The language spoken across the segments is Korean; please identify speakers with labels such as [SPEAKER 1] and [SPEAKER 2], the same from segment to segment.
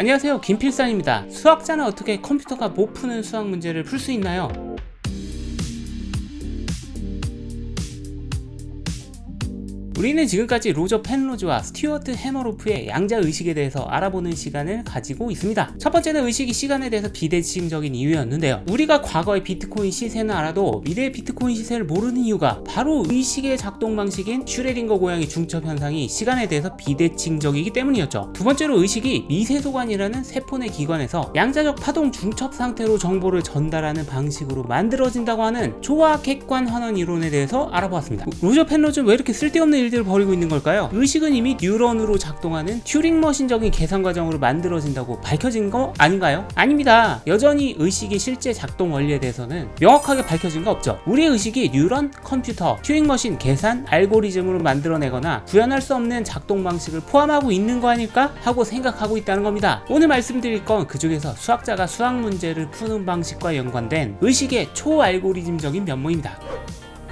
[SPEAKER 1] 안녕하세요 김필산입니다 수학자는 어떻게 컴퓨터가 못 푸는 수학 문제를 풀 수 있나요? 우리는 지금까지 로저 펜로즈와 스튜어트 해머로프의 양자 의식에 대해서 알아보는 시간을 가지고 있습니다. 첫 번째는 의식이 시간에 대해서 비대칭적인 이유였는데요. 우리가 과거의 비트코인 시세는 알아도 미래의 비트코인 시세를 모르는 이유가 바로 의식의 작동 방식인 슈레딩거 고양이 중첩 현상이 시간에 대해서 비대칭적이기 때문이었죠. 두 번째로 의식이 미세소관이라는 세포 내 기관에서 양자적 파동 중첩 상태로 정보를 전달하는 방식으로 만들어진다고 하는 조화 객관 환원 이론에 대해서 알아보았습니다. 로저 펜로즈는 왜 이렇게 쓸데없는 일들을 벌이고 있는 걸까요? 의식은 이미 뉴런으로 작동하는 튜링 머신적인 계산 과정으로 만들어진다고 밝혀진 거 아닌가요? 아닙니다. 여전히 의식의 실제 작동 원리에 대해서는 명확하게 밝혀진 거 없죠. 우리의 의식이 뉴런, 컴퓨터, 튜링 머신, 계산, 알고리즘으로 만들어내거나 구현할 수 없는 작동 방식을 포함하고 있는 거 아닐까 하고 생각하고 있다는 겁니다. 오늘 말씀드릴 건 그 중에서 수학자가 수학 문제를 푸는 방식과 연관된 의식의 초알고리즘적인 면모입니다.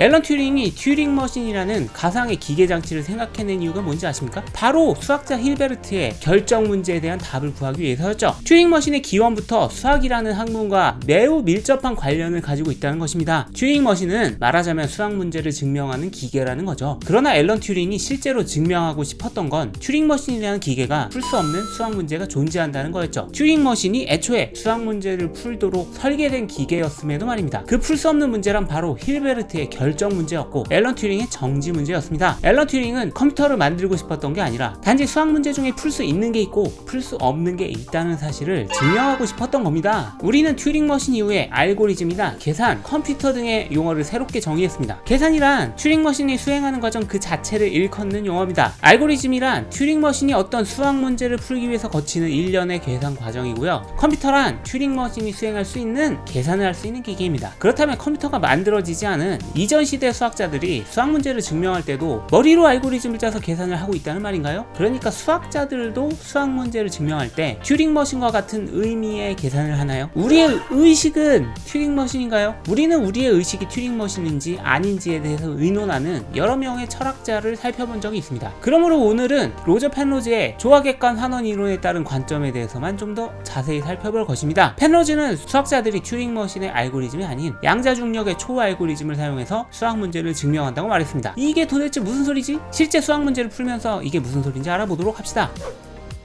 [SPEAKER 1] 앨런 튜링이 튜링 머신이라는 가상의 기계 장치를 생각해낸 이유가 뭔지 아십니까? 바로 수학자 힐베르트의 결정 문제에 대한 답을 구하기 위해서였죠. 튜링 머신의 기원부터 수학이라는 학문과 매우 밀접한 관련을 가지고 있다는 것입니다. 튜링 머신은 말하자면 수학 문제를 증명하는 기계라는 거죠. 그러나 앨런 튜링이 실제로 증명하고 싶었던 건 튜링 머신이라는 기계가 풀 수 없는 수학 문제가 존재한다는 거였죠. 튜링 머신이 애초에 수학 문제를 풀도록 설계된 기계였음에도 말입니다. 그 풀 수 없는 문제란 바로 힐베르트의 결 결정 문제였고 앨런 튜링의 정지 문제였습니다. 앨런 튜링은 컴퓨터를 만들고 싶었던 게 아니라 단지 수학 문제 중에 풀 수 있는 게 있고 풀 수 없는 게 있다는 사실을 증명하고 싶었던 겁니다. 우리는 튜링 머신 이후에 알고리즘이나 계산, 컴퓨터 등의 용어를 새롭게 정의했습니다. 계산이란 튜링 머신이 수행하는 과정 그 자체를 일컫는 용어입니다. 알고리즘이란 튜링 머신이 어떤 수학 문제를 풀기 위해서 거치는 일련의 계산 과정이고요. 컴퓨터란 튜링 머신이 수행할 수 있는 계산을 할 수 있는 기계입니다. 그렇다면 컴퓨터가 만들어지지 않은 이전 이전 시대 수학자들이 수학 문제를 증명할 때도 머리로 알고리즘을 짜서 계산을 하고 있다는 말인가요? 그러니까 수학자들도 수학 문제를 증명할 때 튜링 머신과 같은 의미의 계산을 하나요? 우리의 의식은 튜링 머신인가요? 우리는 우리의 의식이 튜링 머신인지 아닌지에 대해서 의논하는 여러 명의 철학자를 살펴본 적이 있습니다. 그러므로 오늘은 로저 펜로즈의 조화객관 환원 이론에 따른 관점에 대해서만 좀 더 자세히 살펴볼 것입니다. 펜로즈는 수학자들이 튜링 머신의 알고리즘이 아닌 양자 중력의 초 알고리즘을 사용해서 수학 문제를 증명한다고 말했습니다. 이게 도대체 무슨 소리지? 실제 수학 문제를 풀면서 이게 무슨 소리인지 알아보도록 합시다.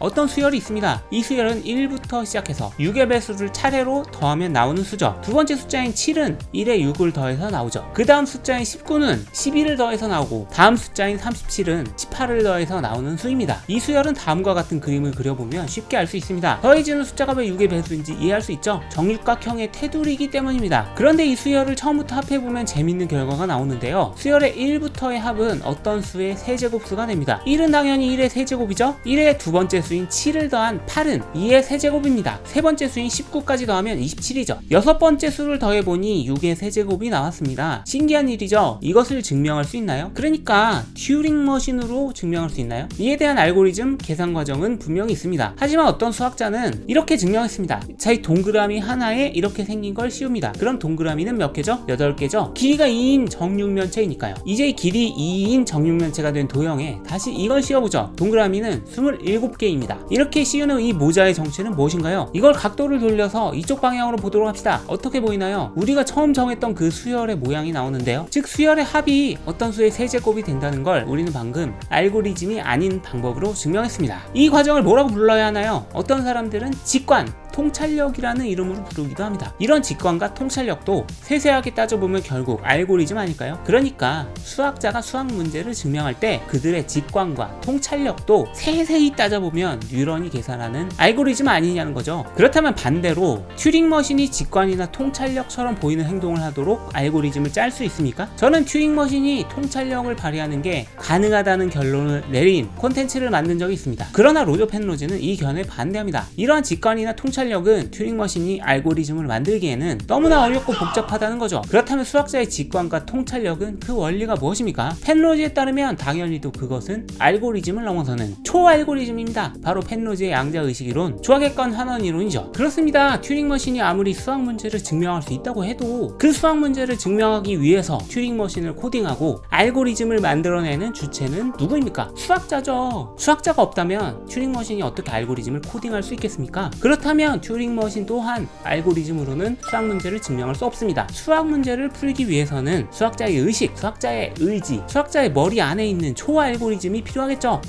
[SPEAKER 1] 어떤 수열이 있습니다. 이 수열은 1부터 시작해서 6의 배수를 차례로 더하면 나오는 수죠. 두 번째 숫자인 7은 1에 6을 더해서 나오죠. 그 다음 숫자인 19는 11을 더해서 나오고 다음 숫자인 37은 18을 더해서 나오는 수입니다. 이 수열은 다음과 같은 그림을 그려보면 쉽게 알 수 있습니다. 더해지는 숫자가 왜 6의 배수인지 이해할 수 있죠? 정육각형의 테두리이기 때문입니다. 그런데 이 수열을 처음부터 합해보면 재밌는 결과가 나오는데요. 수열의 1부터의 합은 어떤 수의 세제곱수가 됩니다. 1은 당연히 1의 세제곱이죠? 1의 두 번째 수 수인 7을 더한 8은 2의 세제곱입니다. 세 번째 수인 19까지 더하면 27이죠. 여섯 번째 수를 더해보니 6의 세제곱이 나왔습니다. 신기한 일이죠? 이것을 증명할 수 있나요? 그러니까 튜링 머신으로 증명할 수 있나요? 이에 대한 알고리즘 계산 과정은 분명히 있습니다. 하지만 어떤 수학자는 이렇게 증명했습니다. 자, 이 동그라미 하나에 이렇게 생긴 걸 씌웁니다. 그럼 동그라미는 몇 개죠? 8개죠? 길이가 2인 정육면체이니까요. 이제 길이 2인 정육면체가 된 도형에 다시 이걸 씌워보죠. 동그라미는 27개 입니다. 입니다. 이렇게 씌우는 이 모자의 정체는 무엇인가요? 이걸 각도를 돌려서 이쪽 방향으로 보도록 합시다. 어떻게 보이나요? 우리가 처음 정했던 그 수열의 모양이 나오는데요. 즉 수열의 합이 어떤 수의 세제곱이 된다는 걸 우리는 방금 알고리즘이 아닌 방법으로 증명했습니다. 이 과정을 뭐라고 불러야 하나요? 어떤 사람들은 직관, 통찰력이라는 이름으로 부르기도 합니다. 이런 직관과 통찰력도 세세하게 따져보면 결국 알고리즘 아닐까요? 그러니까 수학자가 수학 문제를 증명할 때 그들의 직관과 통찰력도 세세히 따져보면 뉴런이 계산하는 알고리즘 아니냐는 거죠. 그렇다면 반대로 튜링 머신이 직관이나 통찰력처럼 보이는 행동을 하도록 알고리즘을 짤 수 있습니까? 저는 튜링 머신이 통찰력을 발휘하는 게 가능하다는 결론을 내린 콘텐츠를 만든 적이 있습니다. 그러나 로저 펜로즈는 이 견해 반대합니다. 이러한 직관이나 통찰 통찰력은 튜링 머신이 알고리즘을 만들기에는 너무나 어렵고 복잡하다는 거죠. 그렇다면 수학자의 직관과 통찰력은 그 원리가 무엇입니까? 펜로지에 따르면 당연히도 그것은 알고리즘을 넘어서는 초알고리즘입니다. 바로 펜로지의 양자 의식 이론, 조화객관 환원 이론이죠. 그렇습니다. 튜링 머신이 아무리 수학 문제를 증명할 수 있다고 해도 그 수학 문제를 증명하기 위해서 튜링 머신을 코딩하고 알고리즘을 만들어내는 주체는 누구입니까? 수학자죠. 수학자가 없다면 튜링 머신이 어떻게 알고리즘을 코딩할 수 있겠습니까? 그렇다면 튜링 머신 또한 알고리즘으로는 수학 문제를 증명할 수 없습니다. 수학 문제를 풀기 위해서는 수학자의 의식, 수학자의 의지, 수학자의 머리 안에 있는 초알고리즘이 필요하겠죠.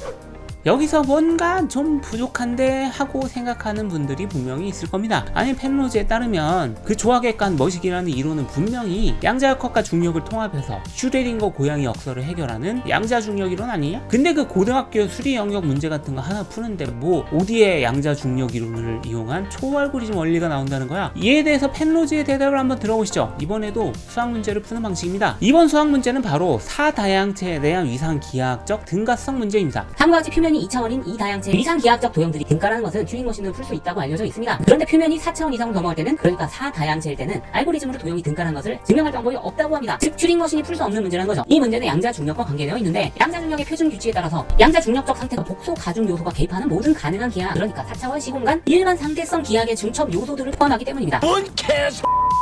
[SPEAKER 1] 여기서 뭔가 좀 부족한데 하고 생각하는 분들이 분명히 있을 겁니다. 아니 펜로즈에 따르면 그 조화객관 머시기라는 이론은 분명히 양자역학과 중력을 통합해서 슈레딩거 고양이 역설을 해결하는 양자 중력 이론 아니냐? 근데 그 고등학교 수리 영역 문제 같은 거 하나 푸는데 뭐 어디에 양자 중력 이론을 이용한 초알고리즘 원리가 나온다는 거야? 이에 대해서 펜로즈의 대답을 한번 들어보시죠. 이번에도 수학 문제를 푸는 방식입니다. 이번 수학 문제는 바로 사다양체에 대한 위상 기하학적 등가성 문제입니다.
[SPEAKER 2] 다음과 같이 표면이 2차원인 이 다양체 위상 기하학적 도형들이 등가라는 것은 튜링 머신으로 풀수 있다고 알려져 있습니다. 그런데 표면이 4차원 이상으로 넘어갈 때는 그러니까 4다양체일 때는 알고리즘으로 도형이 등가라는 것을 증명할 방법이 없다고 합니다. 즉 튜링 머신이 풀 수 없는 문제라는 거죠. 이 문제는 양자 중력과 관계되어 있는데 양자 중력의 표준 규칙에 따라서 양자 중력적 상태가 복소 가중 요소가 개입하는 모든 가능한 기하 그러니까 4차원 시공간 일반 상대성 기하의 중첩 요소들을 포함하기 때문입니다.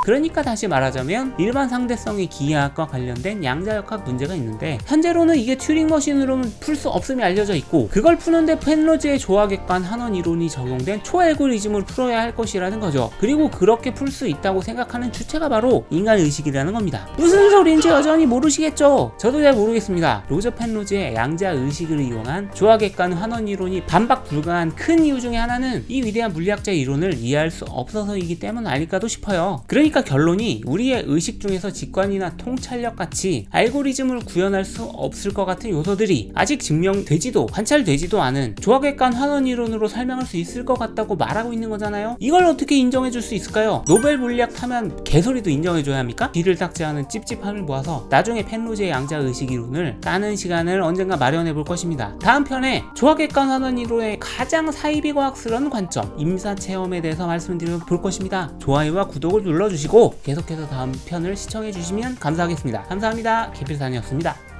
[SPEAKER 1] 그러니까 다시 말하자면 일반 상대성의 기하학과 관련된 양자역학 문제가 있는데 현재로는 이게 튜링 머신으로는 풀 수 없음이 알려져 있고 그걸 푸는데 펜로즈의 조화객관 한원 이론이 적용된 초알고리즘을 풀어야 할 것이라는 거죠. 그리고 그렇게 풀 수 있다고 생각하는 주체가 바로 인간 의식이라는 겁니다. 무슨 소리인지 여전히 모르시겠죠? 저도 잘 모르겠습니다. 로저 펜로즈의 양자 의식을 이용한 조화객관 환원 이론이 반박 불가한 큰 이유 중에 하나는 이 위대한 물리학자의 이론을 이해할 수 없어서이기 때문 아닐까도 싶어요. 그러니까 결론이 우리의 의식 중에서 직관이나 통찰력 같이 알고리즘을 구현할 수 없을 것 같은 요소들이 아직 증명되지도 관찰되지도 않은 조화객관 환원 이론으로 설명할 수 있을 것 같다고 말하고 있는 거잖아요. 이걸 어떻게 인정해 줄 수 있을까요? 노벨 물리학 타면 개소리도 인정해 줘야 합니까? 뒤를 않은 찝찝함을 모아서 나중에 펜로즈의 양자 의식 이론을 까는 시간을 언젠가 마련해 볼 것입니다. 다음 편에 조화객관 환원 이론의 가장 사이비 과학스러운 관점 임사 체험에 대해서 말씀드려 볼 것입니다. 좋아요와 구독을 눌러주 시고 계속해서 다음 편을 시청해 주시면 감사하겠습니다. 감사합니다. 개필산이었습니다.